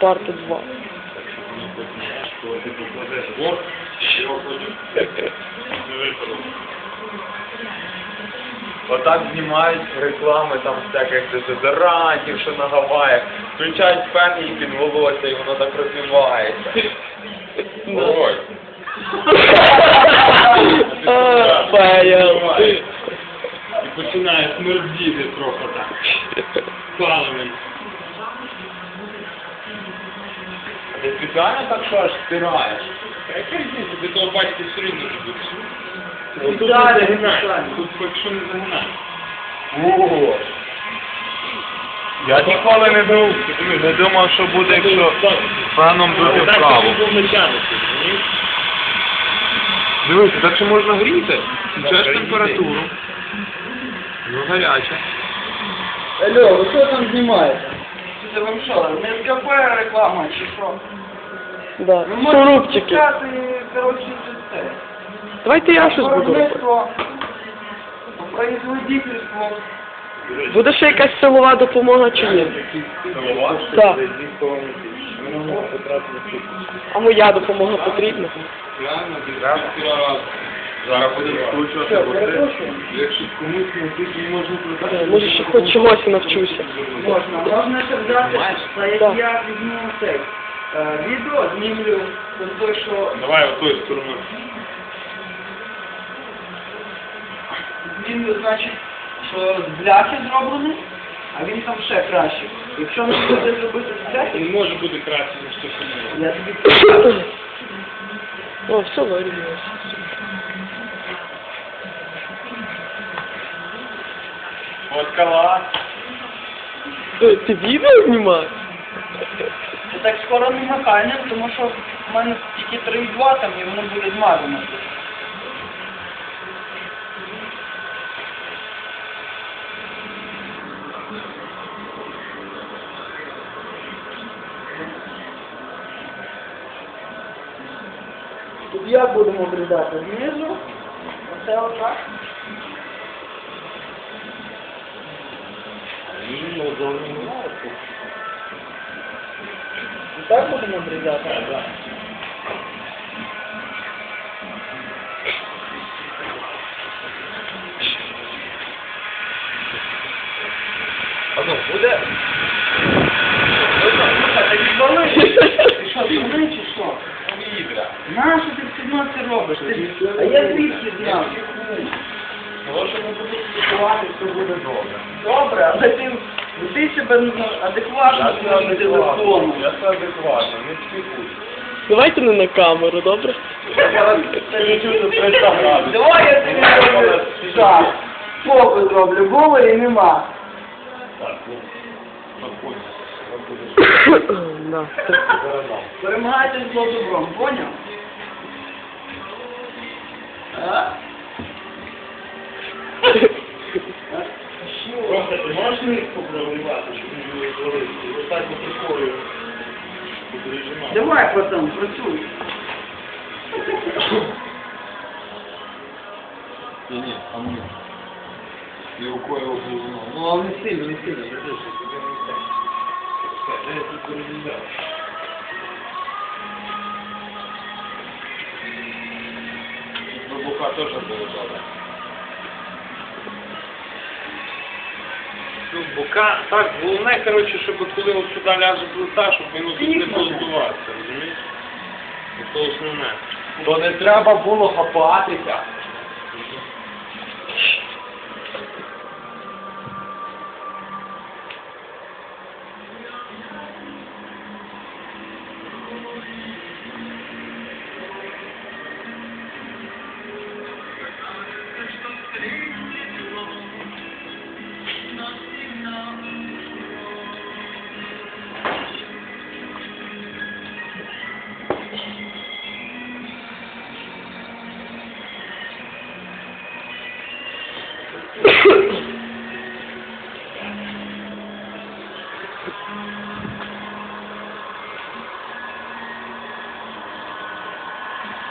Парти 2. Коли ти покладеш борт, його потім не випадок. Отак знімають реклами там всяких дезодорантів, що на Гаваях. Включають фен і під волосся, і воно так розвивається. Ой. І починає смердіти трохи так. Паливом. А ти спеціально так що аж стираєш? А яка різниця, ти того бачити все рівно не будеш. Тут не загинай. далі. Тут якщо не загинай. Ого. Я ніколи не думав, не думав, що буде, якщо феном бити вправо. Дивись, так що можна гріти. Включаєш температуру. Ну, гаряче. Алло, ви що там знімаєте? Це вам що, не СКП реклама чи що? Да. Ви можете Шурупчики. пускати, коротше, це. Давайте я щось буду робити. Виробництво, производительство. Буде ще якась силова допомога чи ні? Так. А моя допомога потрібна? Реально. Зараз будемо скручувати борти. Якщо комусь не можна Е, продати. Може ще хоч чогось навчуся. Можна, можна ще взяти, як я візьму цей. е, Відео знімлю, з той, що Давай отою стороною. знімлю, значить, що з бляхи зроблений, а він там ще краще. Якщо не буде зробити з бляхи, Він може бути краще, ніж то, що не я тобі О, все вирівнялося. От калаш. Е, Ти відео знімаєш? Я так скоро не макальним, тому що в мене тільки 3,2 там і воно буде змазано. Тут як будемо обрізати? Знизу, оце отак. І так будемо обрізати? А ну, буде? Коли? Ти що, дурний чи що? Нащо ти все одно це робиш? Ти... А я звідки знав? Тому що ми будемо спілкувати, все буде добре. Добре, але ти веди себе адекватно Я своїм телефоном. Я все адекватно, не спілкуй. Давайте не на камеру, добре? Я зараз перечую 300 градусів. Давай я тобі зроблю так. Фокус зроблю, говорі нема. Так, ну. Да. Перемагайте зло добром, поняв? А? Просто ти можеш нитку проривати, щоб не було так от рукою підрежимати. Давай, пацан, працюй. Ні, ні, а мені. І рукою обрізано. Ну, але не сильно, не сильно, не. Я тут перерізав? Вибуха теж було добре. Бока, так, головне, коротше, щоб коли от сюди ляже плита, щоб воно тут не Тихо. позбуватися, розумієш? Це основне. То не треба було хапатися.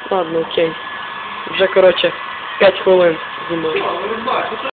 Ладно, окей. Вже, коротше, 5 хвилин знімаю.